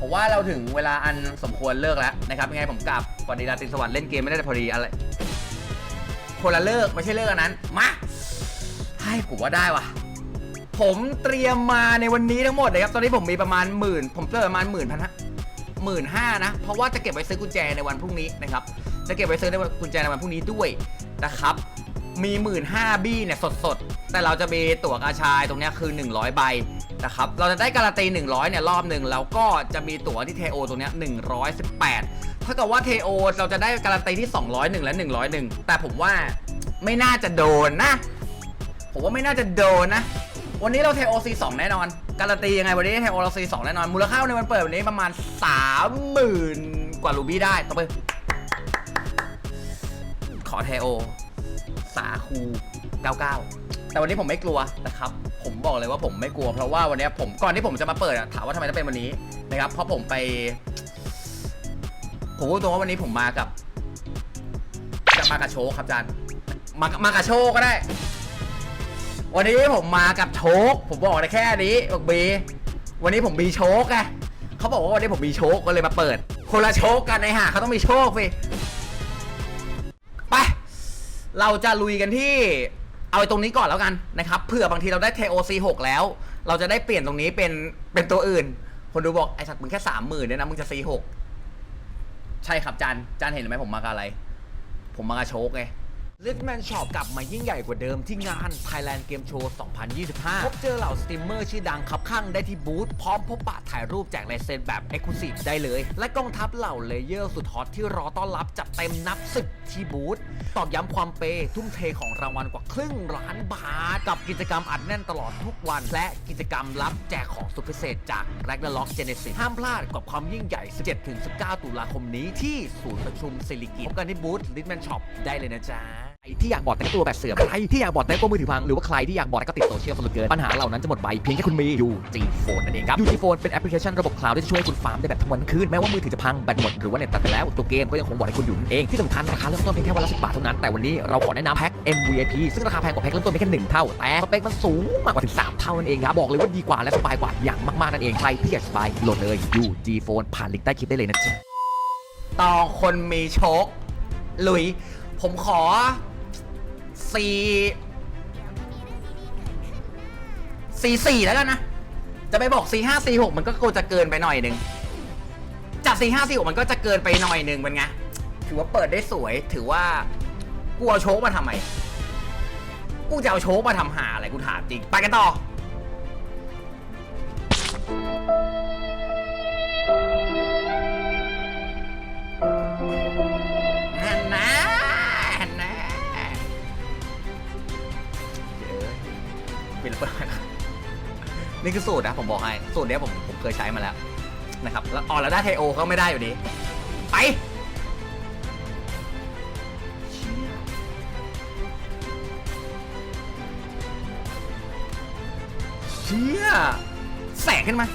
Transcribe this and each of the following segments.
ผมว่าเราถึงเวลาอันสมควรเลิกแล้วนะครับยังไงผมกลับสวัสดีราตรีสวัสดิ์เล่นเกมไม่ได้พอดีอะไรคนละเลิกไม่ใช่เลิกอันนั้นมาให้ผมว่าได้ว่ะ ผมเตรียมมาในวันนี้ทั้งหมดนะครับตอนนี้ผมมีประมาณหมื่นผมเจอประมาณหมื่นพันหมื่นห้านะ เพราะว่าจะเก็บไว้ซื้อกุญแจในวันพรุ่งนี้นะครับจะเก็บไว้ซื้อในวันกุญแจในวันพรุ่งนี้ด้วยนะครับมีหมื่นห้าบี้เนี่ยสดๆ แต่เราจะมีตั๋วกาชายตรงนี้คือ 100 ใบ นะครับ เราจะได้การันตี 100 เนี่ยรอบหนึ่งแล้วก็จะมีตั๋วที่เทโอตรงเนี้ย118ถ้ากับว่าเทโอเราจะได้การันตีที่ 201 และ 101 แต่ผมว่าไม่น่าจะโดนนะ ผมว่าไม่น่าจะโดนนะ วันนี้เราเทโอซีสองแน่นอน การันตียังไงวันนี้เทโอเราซีสองแน่นอน มูลค่าในวันเปิดวันนี้ประมาณ 30,000 กว่ารูบี้ได้ต่อไปขอเทโอสาคู 99 แต่วันนี้ผมไม่กลัวนะครับ ผมบอกเลยว่าผมไม่กลัว เพราะว่าวันนี้ผมก่อนที่ผมจะมาเปิดอะถามว่าทำไมต้องเป็นวันนี้นะครับ เพราะผมไป ผมพูดตรงว่าวันนี้ผมมากับ จะมากับโชคครับอาจารย์มามากับโชคก็ได้ วันนี้ผมมากับโชค ผมบอกได้แค่นี้บอกบีวันนี้ผมมีโชคไงเขาบอกว่าวันนี้ผมมีโชคก็เลยมาเปิด คนละโชคกันในห่าเขาต้องมีโชคสิไปเราจะลุยกันที่ เอาไอ้ตรงนี้ก่อนแล้วกันนะครับเผื่อบางทีเราได้ TOC 6แล้ว เราจะได้เปลี่ยนตรงนี้เป็นเป็นตัวอื่น คนดูบอกไอ้สัตว์มึงแค่สามหมื่นเนี่ยนะมึงจะ C 6ใช่ครับจันจันเห็นไหมผมมากับอะไร ผมมากับโชคไง ลิทแมนช็อปกลับมายิ่งใหญ่กว่าเดิมที่งาน Thailand Game Show 2025 พบเจอเหล่าสตรีมเมอร์ชื่อดังคับข้างได้ที่บูธพร้อมพบปะถ่ายรูปแจกลายเซ็นแบบ e x c l u s i v e ได้เลย และกองทัพเหล่าเลเยอร์สุดฮอตที่รอต้อนรับจัดเต็มนับสิบที่บูธตอกย้ำความเปทุ่มเทของรางวัลกว่าครึ่งล้านบาท กับกิจกรรมอัดแน่นตลอดทุกวัน และกิจกรรมรับแจกของสุดพิเศษจาก Ragnarok Genesis ห้ามพลาดกับความยิ่งใหญ่ 17-19 ตุลาคมนี้ที่ศูนย์ประชุมสิริกิติ์พบกันที่บูธ Litman Shop ได้เลยนะจ๊ะ ที่อยากบอดแต่งตัวแบบเสื่อใครที่อยากบอดแต่งตัวมือถือพังหรือว่าใครที่อยากบอดแล้วก็ติดโซเชียลสนุกเกินปัญหาเหล่านั้นจะหมดไปเพียงแค่คุณมี UG Phone นั่นเองครับ UG Phone เป็นแอปพลิเคชันระบบคลาวด์ที่จะช่วยให้คุณฟาร์มได้แบบทั้งวันคืนแม้ว่ามือถือจะพังแบตหมดหรือว่าเน็ตตัดไปแล้วตัวเกมก็ยังคงบอดให้คุณอยู่นั่นเองที่สำคัญราคาเริ่มต้นเพียงแค่วันละ10บบาทเท่านั้นแต่วันนี้เราขอแนะนำแพ็ค MVP ซึ่งราคาแพงกว่าแพ็คเริ่มต้นเพียงแค่หนึ่งเท่าแต่สเปคมันสูงมากกว่าถึงสามเท่านั่นเองครับบอกเลยว่าดีกว่าและสบายกว่าอย่างมากๆนั่นเองใครที่อยากสบายโหลดเลย UG Phone ผ่านลิงก์ใต้คลิปได้เลยนะจ๊ะตองคนมีโชคลุยผมขอ สี่สี่สี่แล้วกันนะ จะไปบอกสี่ห้าสี่หกมันก็คงจะเกินไปหน่อยหนึ่งจากสี่ห้าสี่หกมันก็จะเกินไปหน่อยหนึ่งมันไงถือว่าเปิดได้สวยถือว่ากูเอาโชคมาทำไม กูจะเอาโชคมาทำหาอะไรกูถามจริง ไปกันต่อ นี่คือสูตรนะผมบอกให้ สูตรเนี้ยผมผมเคยใช้มาแล้วนะครับ แล้วอ๋อแล้วได้ไทโอก็ไม่ได้อยู่ดี ไปเชี่ยแสงขึ้นมา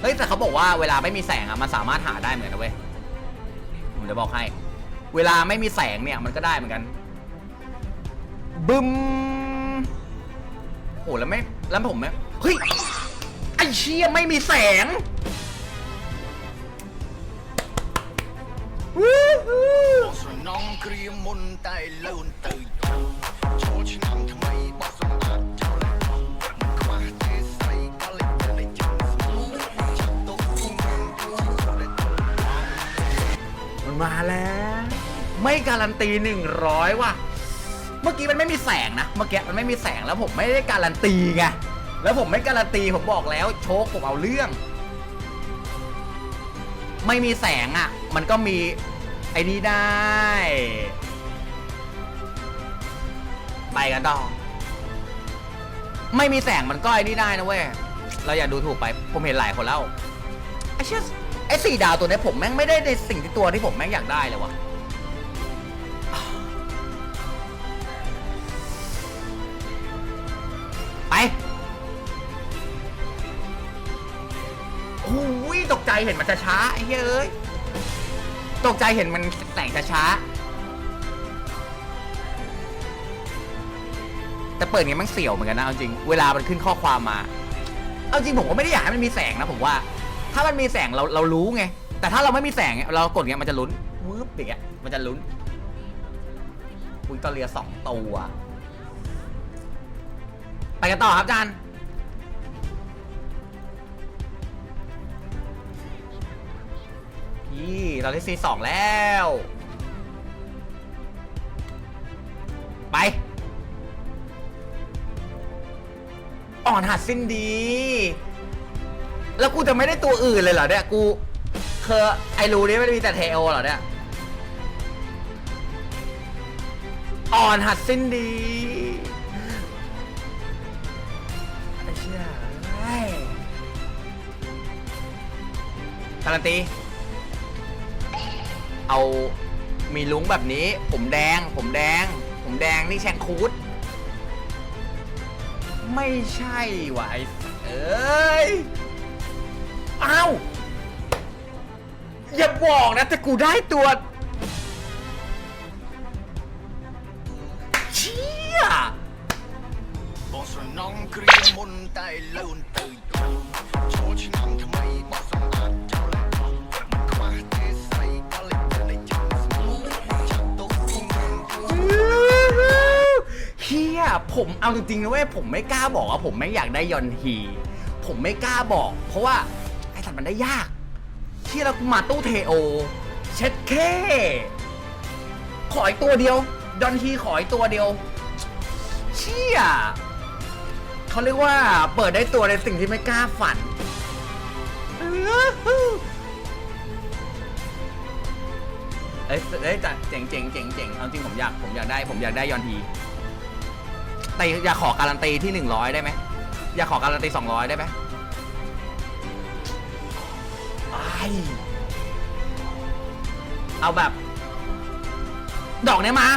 เฮ้ยแต่เขาบอกว่าเวลาไม่มีแสงอะมันสามารถหาได้เหมือนกันนะเว้ย ผมจะบอกให้ เวลาไม่มีแสงเนี่ยมันก็ได้เหมือนกัน บึมโอ้แล้วไม่แล้วผมไม่ เฮ้ย ไอ้เชี่ยไม่มีแสงน้องเรียมมนใต้เลื่อนตื่โชชินัทำไมบอสมาเจ้าแล้คว้าเทใส่กาเล็มูจบมันมาแล้ว ไม่การันตีหนึ่งร้อยว่ะ เมื่อกี้มันไม่มีแสงนะ เมื่อกี้มันไม่มีแสงแล้วผมไม่ได้การันตีไง แล้วผมไม่การันตีผมบอกแล้วโชคผมเอาเรื่อง ไม่มีแสงอะ มันก็มีไอ้นี่ได้ ไปกันต่อไม่มีแสงมันก็ไอ้นี่ได้นะเว้ย เราอย่าดูถูกไป ผมเห็นหลายคนแล้วไอ้เชี่ยไอ้สี่ดาวตัวนี้ผมแม่งไม่ได้ในสิ่งที่ตัวที่ผมแม่งอยากได้เลยวะ ใจเห็นมันช้าๆไอ้เหี้ยเอ้ยตกใจเห็นมันแสงช้าๆแต่เปิดเงี้ยมันเสี่ยวเหมือนกันนะเอาจริง เวลามันขึ้นข้อความมา เอาจริงผมก็ไม่ได้อยากให้มันมีแสงนะผมว่า ถ้ามันมีแสงเราเรารู้ไง แต่ถ้าเราไม่มีแสงเรากดเงี้ยมันจะลุ้นวืบอย่างเงี้ยมันจะลุ้นอุ้ยตอเรียสองตัว ไปกันต่อครับอาจารย์ี่เราได้ซีสองแล้ว ไป อ่อนหัดสิ้นดี แล้วกูจะไม่ได้ตัวอื่นเลยเหรอเนี่ย กูเคอไอรูนี่ไม่ได้มีแต่เทโอเหรอเนี่ย อ่อนหัดสิ้นดีไอ้เชี่ยเอ้ยการันตี เอามีลุงแบบนี้ ผมแดง ผมแดง ผมแดงนี่แชงคูดไม่ใช่ว่ะไอ้เอ้ยอ้าวอย่าบอกนะแต่กูได้ตัวเชี่ยบอสนองเกรีมมนต์ใต้เผมเอาจริงๆนะเว้ยผมไม่กล้าบอกว่าผมไม่อยากได้ยอนฮี ผมไม่กล้าบอก เพราะว่าไอ้สัตว์มันได้ยากเฮียแล้วกูมาตู้เทโอ เช็ดเค่ขออีกตัวเดียวยอนฮีขออีกตัวเดียว เชี่ยเขาเรียกว่าเปิดได้ตัวในสิ่งที่ไม่กล้าฝันเอ้ยเอ้ยแต่เจ๋งเจ๋งเจ๋งเจ๋งเอาจริงผมอยากผมอยากได้ผมอยากได้ยอนที แต่อยากขอการันตีที่หนึ่งร้อยได้ไหมอยากขอการันตีสองร้อยได้ไหมไปเอาแบบ ดอกเนี้ยมา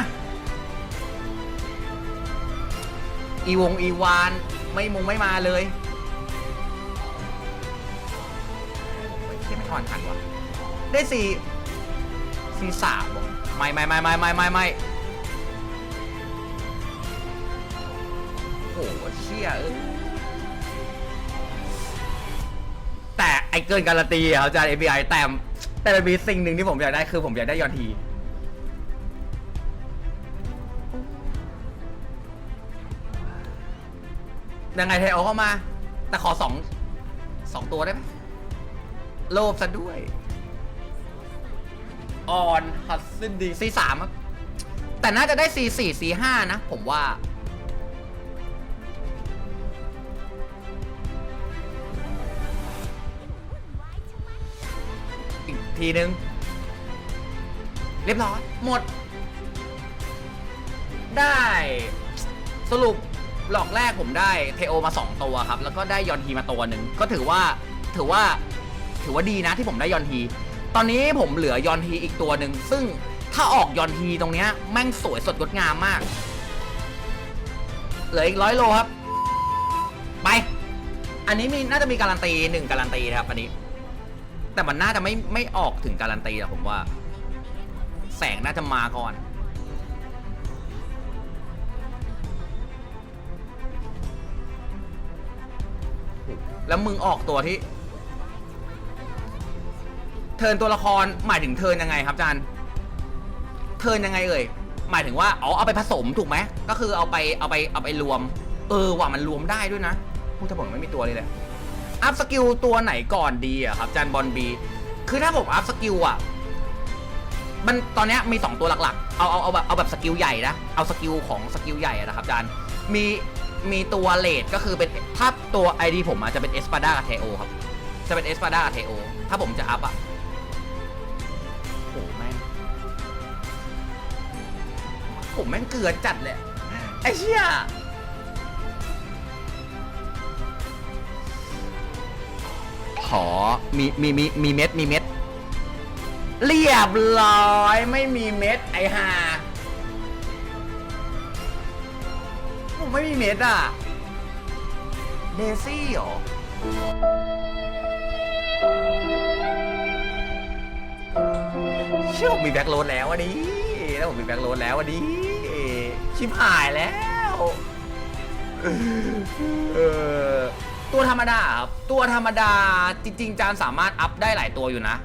อีวงอีวาน ไม่มุงไม่มาเลยเฮ้ยเหี้ยไม่อ่อนทันวะได้สี่ซีสามบอกไม่ไม่ไม่ไม่ไม่ไม่ไม่ หเชี่ยเออแต่ไอ้เกินการันตีอะครับอาจารย์ API แต่แต่มันมีสิ่งหนึ่งที่ผมอยากได้คือผมอยากได้ยอนที ยังไงเทโอเข้ามา แต่ขอสองสองตัวได้ไหมโลภซะด้วย ออนฮัตซินดีซีสามครับ แต่น่าจะได้ซีสี่ซีห้านะ ผมว่า ทีนึง เรียบร้อย หมด ได้สรุปหลอกแรกผมได้เทโอมา 2 ตัวครับ แล้วก็ได้ยอนทีมาตัวหนึ่งก็ถือว่าถือว่าถือว่าดีนะที่ผมได้ยอนทีตอนนี้ผมเหลือยอนทีอีกตัวหนึ่งซึ่งถ้าออกยอนทีตรงเนี้ยแม่งสวยสดงดงามมาก เหลืออีกร้อยโลครับ ไป อันนี้มีน่าจะมีการันตีหนึ่งการันตีนะครับอันนี้ แต่มันน่าจะไม่ไม่ออกถึงการันตีอะผมว่า แสงน่าจะมาก่อน แล้วมึงออกตัวที่ เทินตัวละครหมายถึงเทินยังไงครับอาจารย์ เทินยังไงเอ่ยหมายถึงว่าอ๋อเอาไปผสมถูกไหมก็คือเอาไปเอาไปเอาไปรวม เออว่ามันรวมได้ด้วยนะพูดถ้าผมไม่มีตัวเลยเลย อัพสกิลตัวไหนก่อนดีอะครับจารย์บอลบีคือถ้าผมอัพสกิลอะมันตอนนี้มี 2 ตัวหลักๆ เอาเอาเอาแบบเอาแบบสกิลใหญ่นะ เอาสกิลของสกิลใหญ่นะครับอาจารย์ มีมีตัวเลดก็คือเป็นถ้าตัว ID ผมอะจะเป็นเอสปาดากับเทโอครับ จะเป็นเอสปาดากับเทโอถ้าผมจะอัพอะโอ้แม่งผมแม่งเกลือจัดเลยไอ้เชี่ย ขอมีมีมีมีเม็ดมีเม็ด เรียบร้อยไม่มีเม็ดไอ้ห่าผมไม่มีเม็ดอะเดซี่เหรอเชื่อผมมีแบ็คโรดแล้ววันนี้แล้วผมมีแบ็คโรดแล้ววันนี้ชิบหายแล้ว เออ ตัวธรรมดาครับ ตัวธรรมดาจริงๆ จานสามารถอัพได้หลายตัวอยู่นะ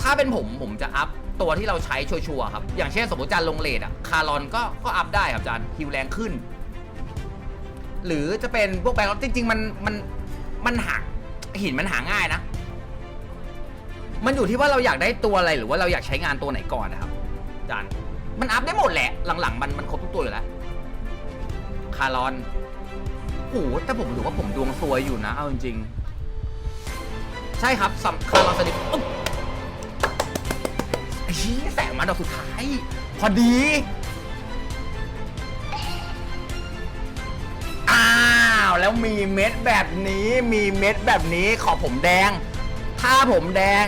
ถ้าเป็นผมผมจะอัพตัวที่เราใช้ชัวร์ๆครับ อย่างเช่นสมมติจานลงเลดอะคารอนก็ก็อัพได้ครับจานฮิวแรงขึ้น หรือจะเป็นพวกแบงค์จริง ๆ มันมันมันหาหินมันหาง่ายนะ มันอยู่ที่ว่าเราอยากได้ตัวอะไรหรือว่าเราอยากใช้งานตัวไหนก่อนนะครับจานมันอัพได้หมดแหละ หลังๆ มันมันครบทุกตัวอยู่แล้วคารอน หแต่ผมถือว่าผมดวงซวยอยู่นะ เอาจริงๆ ใช่ครับสำคารอนสนิทอุ๊บไอ้เหี้ยแสงมาดอกสุดท้าย พอดี อ้าว แล้วมีเม็ดแบบนี้ มีเม็ดแบบนี้ ขอผมแดง ถ้าผมแดง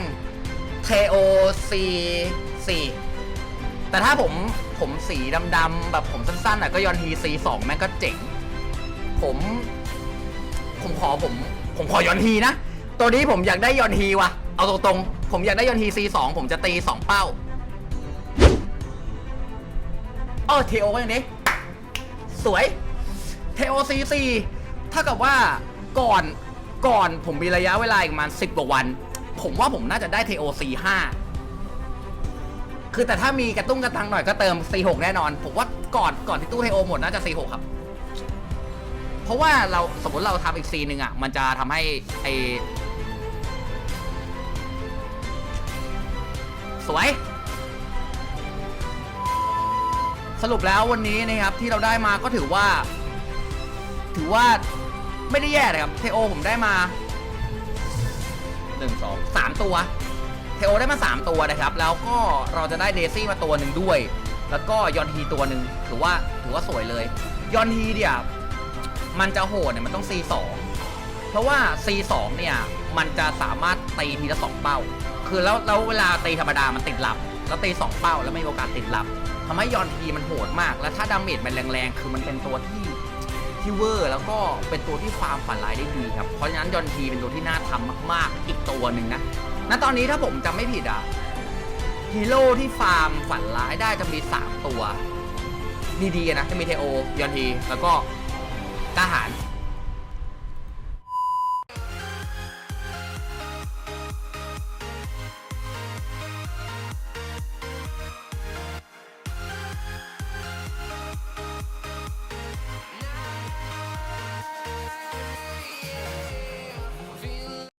KOC 4แต่ถ้าผมผมสีดำๆแบบผมสั้นๆอะก็ยอนที C2 แม่งก็เจ๋ง ผม ผมขอผม ผมขอยอนทีนะ ตัวนี้ผมอยากได้ยอนทีว่ะ เอาตรงๆ ผมอยากได้ยอนที C2 ผมจะตี2เป้า เออเทโอก็อย่างนี้ สวย เทโอซีซีเท่ากับว่าก่อนก่อนผมมีระยะเวลาอีกประมาณสิบกว่าวัน ผมว่าผมน่าจะได้เทโอซีห้าคือแต่ถ้ามีกระตุ้งกระตังหน่อยก็เติม C6 แน่นอน ผมว่าก่อนก่อนที่ตู้เทโอหมดน่าจะ C6 ครับ เพราะว่าเราสมมติเราทำอีก C หนึ่งอะ มันจะทำให้ไอสวย สรุปแล้ววันนี้นะครับที่เราได้มาก็ถือว่า ถือว่าไม่ได้แย่เลยครับ เทโอผมได้มาหนึ่งสองสามตัว เทโอได้มาสามตัวนะครับ แล้วก็เราจะได้เดซี่มาตัวหนึ่งด้วย แล้วก็ยอนทีตัวหนึ่งถือว่าถือว่าสวยเลย ยอนทีเนี่ย มันจะโหดเนี่ยมันต้อง C2 เพราะว่า C2 เนี่ยมันจะสามารถตีทีละสองเป้า คือแล้วแล้วเวลาตีธรรมดามันติดหลับ แล้วตีสองเป้าแล้วไม่มีโอกาสติดหลับทำให้ยอนทีมันโหดมาก แล้วถ้าดาเมจมันแรงๆ คือมันเป็นตัวที่ที่เวอร์ แล้วก็เป็นตัวที่ฟาร์มฝันร้ายได้ดีครับ เพราะฉะนั้นยอนทีเป็นตัวที่น่าทำมาก ๆ อีกตัวหนึ่งนะ ณ ตอนนี้ถ้าผมจำไม่ผิดอะฮีโร่ที่ฟาร์มฝันร้ายได้จะมี 3 ตัว ดีๆนะจะมีเทโอยอนที แล้วก็ กล้าหาร